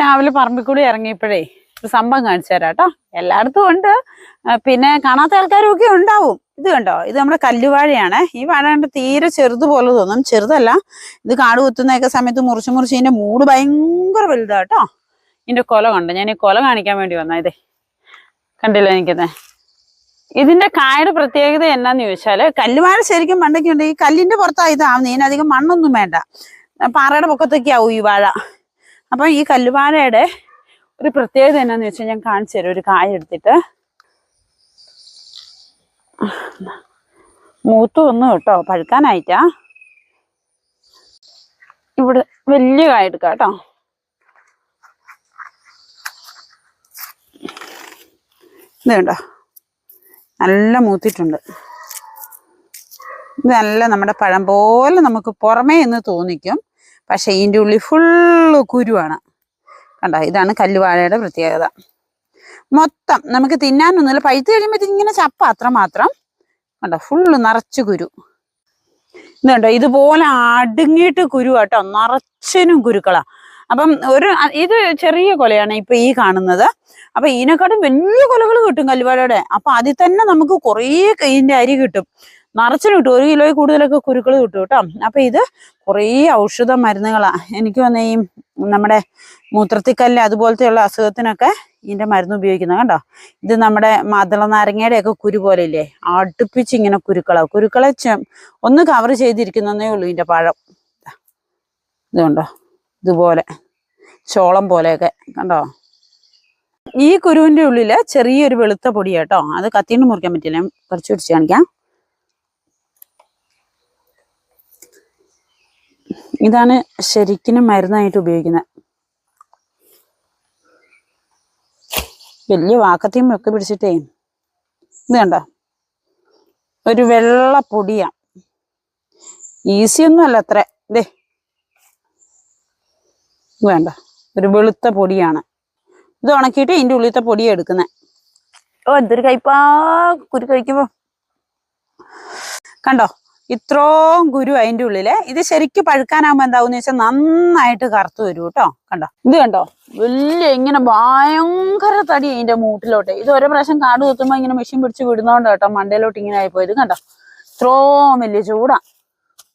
രാവിലെ പറമ്പിൽ കൂടി ഇറങ്ങിയപ്പോഴേ ഒരു സംഭവം കാണിച്ചു തരാം കേട്ടോ. എല്ലായിടത്തും ഉണ്ട്. പിന്നെ കാണാത്ത ആൾക്കാരും ഒക്കെ ഉണ്ടാവും. ഇത് കണ്ടോ? ഇത് നമ്മുടെ കല്ലുവാഴയാണ്. ഈ വാഴ കണ്ട് തീരെ ചെറുത് പോലെ തോന്നും. ചെറുതല്ല. ഇത് കാട് കുത്തുന്നൊക്കെ സമയത്ത് മുറിച്ച് മുറിച്ച് ഇതിന്റെ മൂട് ഭയങ്കര വലുതാ കേട്ടോ. ഇതിന്റെ കൊല കണ്ടോ. ഞാൻ ഈ കൊല കാണിക്കാൻ വേണ്ടി വന്ന ഇതേ. കണ്ടില്ല എനിക്കത് ഇതിന്റെ കായുടെ പ്രത്യേകത എന്നാന്ന് ചോദിച്ചാൽ കല്ലുവാഴ ശരിക്കും പണ്ടൊക്കെ ഉണ്ട്. ഈ കല്ലിന്റെ പുറത്താ ഇതാവുന്നത് ഇതിനധികം മണ്ണൊന്നും വേണ്ട. പാറയുടെ പൊക്കത്തൊക്കെ ആവും ഈ വാഴ. അപ്പൊ ഈ കല്ലുവാഴയുടെ ഒരു പ്രത്യേകത എന്നാന്ന് വെച്ചാൽ ഞാൻ കാണിച്ചു തരാം. ഒരു കായ എടുത്തിട്ട്. മൂത്തു ഒന്നും കേട്ടോ. പഴുക്കാനായിട്ടാ. ഇവിടെ വലിയ കായ എടുക്കാം കേട്ടോ. ഇത് കണ്ടോ? നല്ല മൂത്തിട്ടുണ്ട്. ഇത് നല്ല നമ്മുടെ പഴം പോലെ നമുക്ക് പുറമേ എന്ന് തോന്നിക്കും. പക്ഷെ ഇതിന്റെ ഉള്ളിൽ ഫുള്ള് കുരുവാണ്. കണ്ടോ? ഇതാണ് കല്ലുവാഴയുടെ പ്രത്യേകത. മൊത്തം നമുക്ക് തിന്നാനൊന്നുമില്ല പഴുത്ത് കഴിയുമ്പോൾ ഇങ്ങനെ ചപ്പ അത്ര മാത്രം. കണ്ടോ? ഫുള്ള് നിറച്ച് കുരു. ഇതുണ്ടോ ഇതുപോലെ അടുങ്ങിയിട്ട് കുരു കേട്ടോ. നിറച്ചിനും കുരുക്കളാ. അപ്പം ഒരു ഇത് ചെറിയ കൊലയാണ് ഇപ്പൊ ഈ കാണുന്നത്. അപ്പൊ ഇതിനെക്കാട്ടും വലിയ കൊലകൾ കിട്ടും കല്ലുവാഴയുടെ. അപ്പൊ അതിൽ തന്നെ നമുക്ക് കുറേ കൈയിന്റെ അരി കിട്ടും. നിറച്ചിന് കിട്ടും ഒരു കിലോയിൽ കൂടുതലൊക്കെ കുരുക്കൾ കിട്ടും കേട്ടോ. അപ്പൊ ഇത് കുറേ ഔഷധ മരുന്നുകളാണ് എനിക്ക് വന്ന ഈ നമ്മുടെ മൂത്രത്തിക്കല്ല് അതുപോലത്തെയുള്ള അസുഖത്തിനൊക്കെ ഇതിന്റെ മരുന്ന് ഉപയോഗിക്കുന്നത് കണ്ടോ? ഇത് നമ്മുടെ മാതള നാരങ്ങയുടെയൊക്കെ കുരു പോലെ ഇല്ലേ അടുപ്പിച്ച് ഇങ്ങനെ കുരുക്കളാ. കുരുക്കളെ ഒന്ന് കവർ ചെയ്തിരിക്കുന്നേ ഉള്ളൂ ഇതിന്റെ പഴം. ദാ. ഇത് കണ്ടോ? ഇതുപോലെ. ചോളം പോലെയൊക്കെ. കണ്ടോ? ഈ കുരുവിന്റെ ഉള്ളിൽ ചെറിയൊരു വെളുത്ത പൊടി കേട്ടോ. അത് കത്തിണ്ട് മുറിക്കാൻ പറ്റില്ല. കുറച്ച് പിടിച്ച് കാണിക്കാം. ഇതാണ് ശരിക്കും മരുന്നായിട്ട് ഉപയോഗിക്കുന്നത് വലിയ വാക്കത്തെയും ഒക്കെ പിടിച്ചിട്ടേ ഇത് കണ്ടോ? ഒരു വെള്ള പൊടിയാണ് ഈസി ഒന്നും അല്ല അത്ര. ഇതേ വേണ്ട ഒരു വെളുത്ത പൊടിയാണ്. ഇത് ഉണക്കിയിട്ട് ഇതിന്റെ ഉള്ളിലത്തെ പൊടിയാണ് എടുക്കുന്നത് ഓ എന്തൊരു കയ്പാ കുരു കഴിക്കുമ്പോ. കണ്ടോ? ഇത്രയും ഗുരു അതിന്റെ ഉള്ളിൽ ഇത് ശരിക്കും പഴുക്കാനാകുമ്പോ എന്താവുന്ന വെച്ചാൽ നന്നായിട്ട് കറുത്ത് വരും കേട്ടോ കണ്ടോ? ഇത് കണ്ടോ? വലിയ ഇങ്ങനെ ഭയങ്കര തടി അതിന്റെ മൂട്ടിലോട്ട്. ഇത് ഓരോ പ്രാവശ്യം കാട് കുത്തുമ്പോ ഇങ്ങനെ മെഷീൻ പിടിച്ച് വിടുന്നോണ്ട് കേട്ടോ മണ്ടയിലോട്ട് ഇങ്ങനെ ആയിപ്പോയത് കണ്ടോ? ഇത്രയും വലിയ ചൂടാ.